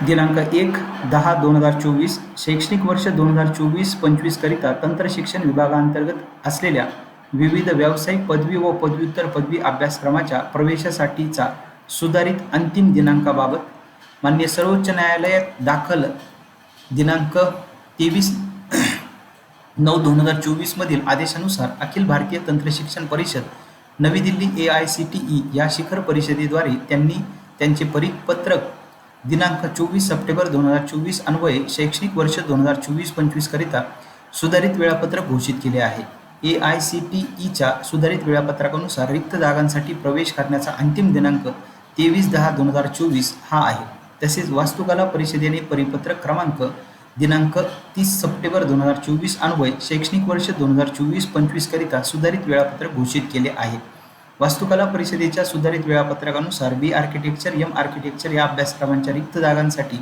दिनांक एक दहा दोन हजार चोवीस शैक्षणिक वर्ष दोन हजार चोवीस पंचवीसकरिता तंत्रशिक्षण विभागांतर्गत असलेल्या विविध व्यावसायिक पदवी व पदव्युत्तर पदवी अभ्यासक्रमाच्या प्रवेशासाठीचा सुधारित अंतिम दिनांकाबाबत मान्य सर्वोच्च न्यायालयात दाखल दिनांक तेवीस नऊ दोन हजार चोवीसमधील आदेशानुसार अखिल भारतीय तंत्रशिक्षण परिषद Navi Delhi A I C T E या शिखर परिषदेद्वारे त्यांनी त्यांचे परिपत्रक दिनांक चोवीस सप्टेंबर दोन हजार चोवीस अन्वये शैक्षणिक वर्ष दोन हजार चोवीस पंचवीसकरिता सुधारित वेळापत्रक घोषित केले आहे. ए आय सी टी ईच्या सुधारित वेळापत्रकानुसार रिक्त जागांसाठी प्रवेश करण्याचा अंतिम दिनांक तेवीस दहा दोन हजार चोवीस हा आहे. तसेच वास्तुकला परिषदेने परिपत्रक क्रमांक दिनांक तीस सप्टेंबर दोन हजार चोवीस अन्वय शैक्षणिक वर्ष दोन हजार चोवीस पंचवीसकरिता सुधारित वेळापत्रक घोषित केले आहे. वास्तुकला परिषदेच्या सुधारित वेळापत्रकानुसार बी आर्किटेक्चर एम आर्किटेक्चर या अभ्यासक्रमांच्या रिक्त जागांसाठी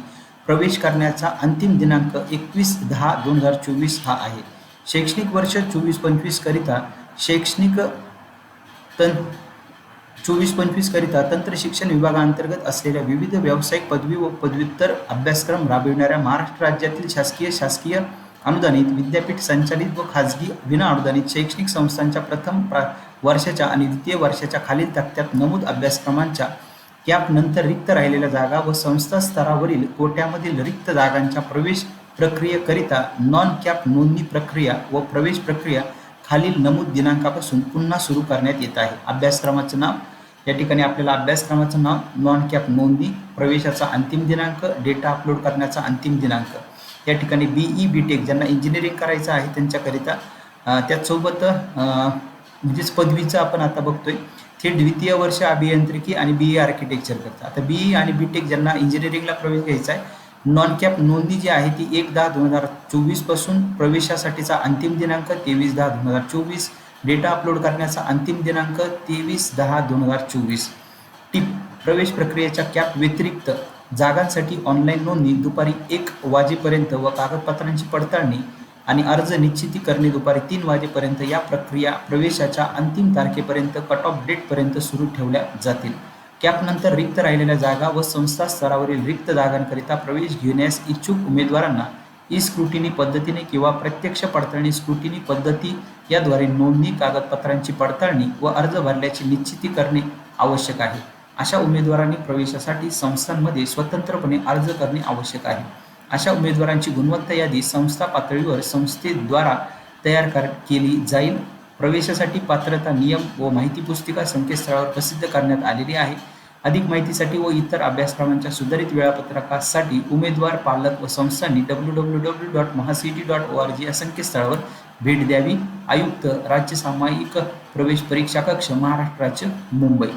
प्रवेश करण्याचा अंतिम दिनांक एकवीस दहा दोन हजार चोवीस हा आहे. शैक्षणिक वर्ष चोवीस पंचवीसकरिता शैक्षणिक तन चोवीस पंचवीसकरिता तंत्र शिक्षण विभागांतर्गत असलेल्या विविध व्यावसायिक पदवी व पदव्युत्तर अभ्यासक्रम राबविणाऱ्या महाराष्ट्र राज्यातील शासकीय शासकीय अनुदानित विद्यापीठ संचालित व खाजगी विना अनुदानित शैक्षणिक संस्थांच्या प्रथम प्रा वर्षाच्या आणि द्वितीय वर्षाच्या खालील तक्त्यात नमूद अभ्यासक्रमांच्या कॅप नंतर रिक्त राहिलेल्या जागा व संस्था स्तरावरील कोट्यामधील रिक्त जागांच्या प्रवेश प्रक्रियेकरिता नॉन कॅप नोंदणी प्रक्रिया व प्रवेश प्रक्रिया खालील नमूद दिनांकापासून पुन्हा सुरू करण्यात येत आहे. अभ्यासक्रमाचं नाव? या ठिकाणी आपल्याला अभ्यासक्रमाचं नाव नॉन कॅप नोंदणी प्रवेशाचा अंतिम दिनांक डेटा अपलोड करण्याचा अंतिम दिनांक. या ठिकाणी बीई बी टेक ज्यांना इंजिनिअरिंग करायचं आहे त्यांच्याकरिता त्याचसोबत म्हणजेच पदवीचं आपण आता बघतोय. ते द्वितीय वर्ष अभियांत्रिकी आणि बी ई आर्किटेक्चर करतात. आता बी आणि बी टेक ज्यांना इंजिनिअरिंगला प्रवेश घ्यायचा आहे नॉन कॅप नोंदणी जी आहे ती एक दहा दोन हजार चोवीसपासून प्रवेशासाठीचा अंतिम दिनांक तेवीस दहा दोन हजार चोवीस. डेटा अपलोड करण्याचा अंतिम दिनांक तेवीस दहा दोन हजार चोवीस. टिप प्रवेश प्रक्रियेच्या कॅप व्यतिरिक्त जागांसाठी ऑनलाईन नोंदणी दुपारी एक वाजेपर्यंत व कागदपत्रांची पडताळणी आणि अर्ज निश्चिती करणे दुपारी तीन वाजेपर्यंत या प्रक्रिया प्रवेशाच्या अंतिम तारखेपर्यंत कट ऑफ डेटपर्यंत सुरू ठेवल्या जातील. कॅपनंतर रिक्त राहिलेल्या जागा व संस्था स्तरावरील रिक्त जागांकरिता प्रवेश घेण्यास इच्छुक उमेदवारांना ई स्क्रुटिनी पद्धतीने किंवा प्रत्यक्ष पडताळणी स्क्रुटिनी पद्धती याद्वारे नोंदणी कागदपत्रांची पडताळणी व अर्ज भरल्याची निश्चिती करणे आवश्यक आहे. अशा उमेदवारांनी प्रवेशासाठी संस्थांमध्ये स्वतंत्रपणे अर्ज करणे आवश्यक आहे. अशा उमेदवारांची गुणवत्ता यादी संस्था पातळीवर संस्थेद्वारा तयार कर केली जाईल. प्रवेशासाठी पात्रता नियम व माहिती पुस्तिका संकेतस्थळावर प्रसिद्ध करण्यात आलेली आहे. अधिक माहितीसाठी व इतर अभ्यासक्रमांच्या सुधारित वेळापत्रकासाठी उमेदवार पालक व संस्थांनी डब्ल्यू डब्ल्यू डब्ल्यू डॉट महासिटी डॉट ओ आर जी या संकेतस्थळावर भेट द्यावी. आयुक्त राज्य सामायिक प्रवेश परीक्षा कक्ष महाराष्ट्राचे मुंबई.